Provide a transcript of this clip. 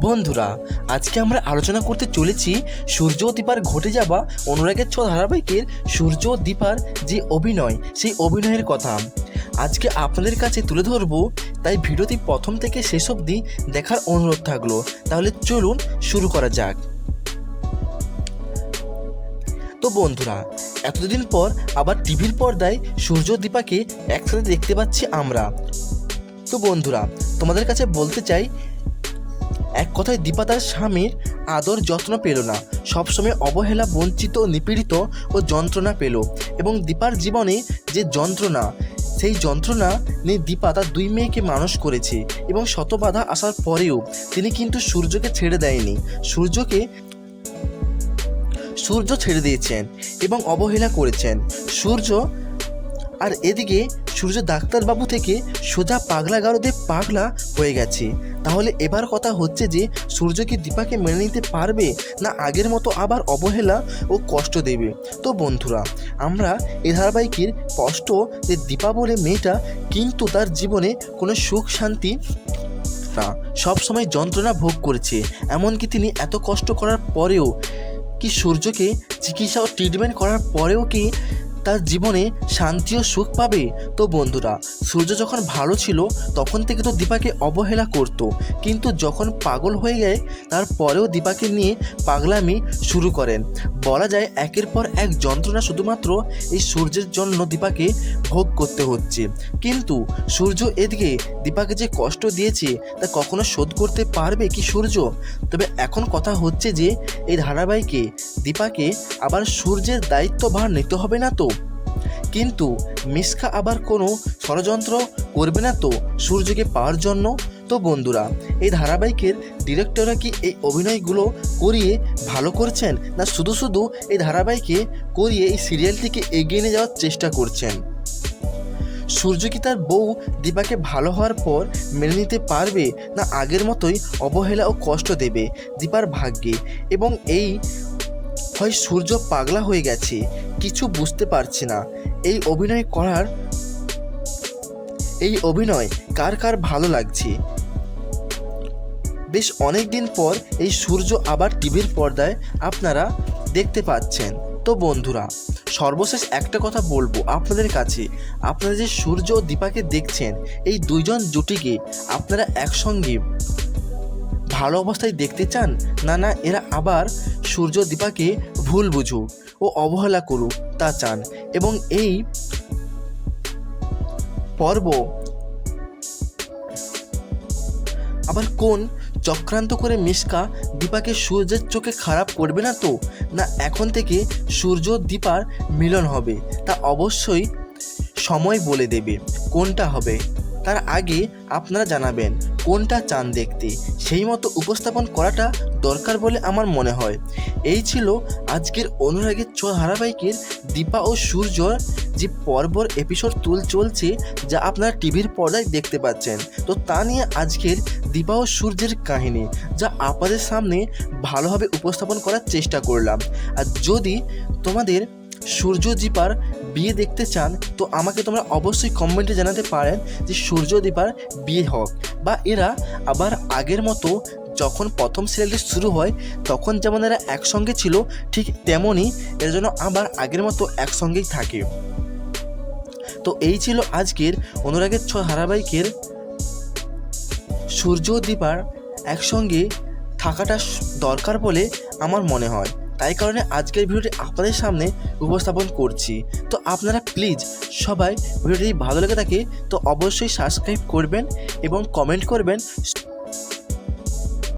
বন্ধুরা, আজকে আমরা আলোচনা করতে চলেছি সূর্য দীপার ঘটে যাওয়া অনুরাগের ছ ধারাবাহিকের সূর্য দীপার যে অভিনয়, সেই অভিনয়ের কথা। আজকে আপনাদের কাছে তুলে ধরবো, তাই ভিডিওটি প্রথম থেকে শেষ অবধি দেখার অনুরোধ থাকল। তাহলে চলুন শুরু করা যাক। তো বন্ধুরা, এতদিন পর আবার টিভির পর্দায় সূর্য দীপাকে একসাথে দেখতে পাচ্ছি আমরা। তো বন্ধুরা, তোমাদের কাছে বলতে চাই এক কথায় দীপা তার স্বামীর আদর যত্ন পেল না। সবসময় অবহেলা, বঞ্চিত, নিপীড়িত ও যন্ত্রণা পেল এবং দীপার জীবনে যে যন্ত্রণা, সেই যন্ত্রণা নিয়ে দীপা তার দুই মেয়েকে মানুষ করেছে এবং শত বাধা আসার পরেও তিনি কিন্তু সূর্যকে ছেড়ে দেয়নি। সূর্যকে সূর্য ছেড়ে দিয়েছেন এবং অবহেলা করেছেন। সূর্য আর এদিকে সূর্য ডাক্তারবাবু থেকে সোজা পাগলা গারদে পাগলা হয়ে গেছে। তাহলে এবার কথা হচ্ছে যে, সূর্য কি দীপাকে মেনে নিতে পারবে না আগের মতো আবার অবহেলা ও কষ্ট দেবে? তো বন্ধুরা, আমরা এ ধারাবাহিকের স্পষ্ট যে দীপা বলে মেয়েটা, কিন্তু তার জীবনে কোনো সুখ, শান্তি না। সবসময় যন্ত্রণা ভোগ করেছে। এমনকি তিনি এত কষ্ট করার পরেও কি সূর্যকে চিকিৎসা ও ট্রিটমেন্ট করার পরেও কি তার জীবনে শান্তি ও সুখ পাবে। তো বন্ধুরা, সূর্য যখন ভালো ছিল, তখন থেকে তো দীপাকে অবহেলা করত। কিন্তু যখন পাগল হয়ে যায় তারপরেও দীপাকে নিয়ে পাগলামি শুরু করেন। বলা যায়, একের পর এক যন্ত্রণা শুধুমাত্র এই সূর্যের জন্য দীপাকে ভোগ করতে হচ্ছে। কিন্তু সূর্য এদিকে দীপাকে যে কষ্ট দিয়েছে, তা কখনো শোধ করতে পারবে কি সূর্য? তবে এখন কথা হচ্ছে যে, এই ধারাবাহিকে দীপাকে আবার সূর্যের দায়িত্বভার নিতে হবে না তো? কিন্তু মিসকা আবার কোনো ষড়যন্ত্র করবে না তো সূর্যকে পাওয়ার জন্য? তো বন্ধুরা, এই ধারাবাহিকের ডিরেক্টররা কি এই অভিনয়গুলো করিয়ে ভালো করছেন? না শুধু শুধু এই ধারাবাহিকে করিয়ে এই সিরিয়ালটিকে এগিয়ে নিয়ে যাওয়ার চেষ্টা করছেন? সূর্য কি তার বউ দীপাকে ভালো হওয়ার পর মেনে নিতে পারবে? না আগের মতোই অবহেলা ও কষ্ট দেবে দীপার ভাগ্যে? এবং এই হয় সূর্য পাগলা হয়ে গেছে, কিছু বুঝতে পারছে না। এই অভিনয় করার, এই অভিনয় কার কার ভালো লাগছে? বেশ অনেক দিন পর এই সূর্য আবার টিভির পর্দায় আপনারা দেখতে পাচ্ছেন। তো বন্ধুরা, সর্বশেষ একটা কথা বলব আপনাদের কাছে। আপনারা যে সূর্য ও দীপাকে দেখছেন, এই দুইজন জুটিকে আপনারা একসঙ্গে ভালো অবস্থায় দেখতে চান? না না, এরা আবার সূর্য দীপাকে ভুল বুঝুক ও অবহেলা করুক তা চান। এবং এই পর্ব আবার কোন চক্রান্ত করে মিশকা দীপাকে সূর্যের চোখে খারাপ করবে না তো? না, এখন থেকে সূর্য দীপার মিলন হবে, তা অবশ্যই সময় বলে দেবে, কোনটা হবে? তার আগে আপনারা জানাবেন কোনটা চান দেখতে। সেই মতো উপস্থাপন করাটা দরকার বলে আমার মনে হয়। এই ছিল আজকের অনুরাগের ছ ধারাবাহিকের দীপা ও সূর্যর যে পর্বর এপিসোড তুল চলছে, যা আপনারা টিভির পর্দায় দেখতে পাচ্ছেন। তো তা নিয়ে আজকের দীপা ও সূর্যের কাহিনী, যা আপনাদের সামনে ভালোভাবে উপস্থাপন করার চেষ্টা করলাম। আর যদি তোমাদের সূর্য দীপার বিয়ে দেখতে চান, তো আমাকে তোমরা অবশ্যই কমেন্টে জানাতে পারেন যে সূর্য দীপার বিয়ে হোক। বা এরা আবার আগের মতো যখন প্রথম সিরিয়ালটি শুরু হয়, তখন যেমন এরা একসঙ্গে ছিল, ঠিক তেমনই এর জন্য আবার আগের মতো একসঙ্গেই থাকে। তো এই ছিল আজকের অনুরাগের ছ ধারাবাহিকের সূর্য দীপার একসঙ্গে থাকাটা দরকার বলে আমার মনে হয়। তাই কারণে আজকের ভিডিওটি আপনাদের সামনে উপস্থাপন করছি। তো আপনারা প্লিজ সবাই ভিডিওটি ভালো লেগে থাকে, তো অবশ্যই সাবস্ক্রাইব করবেন এবং কমেন্ট করবেন।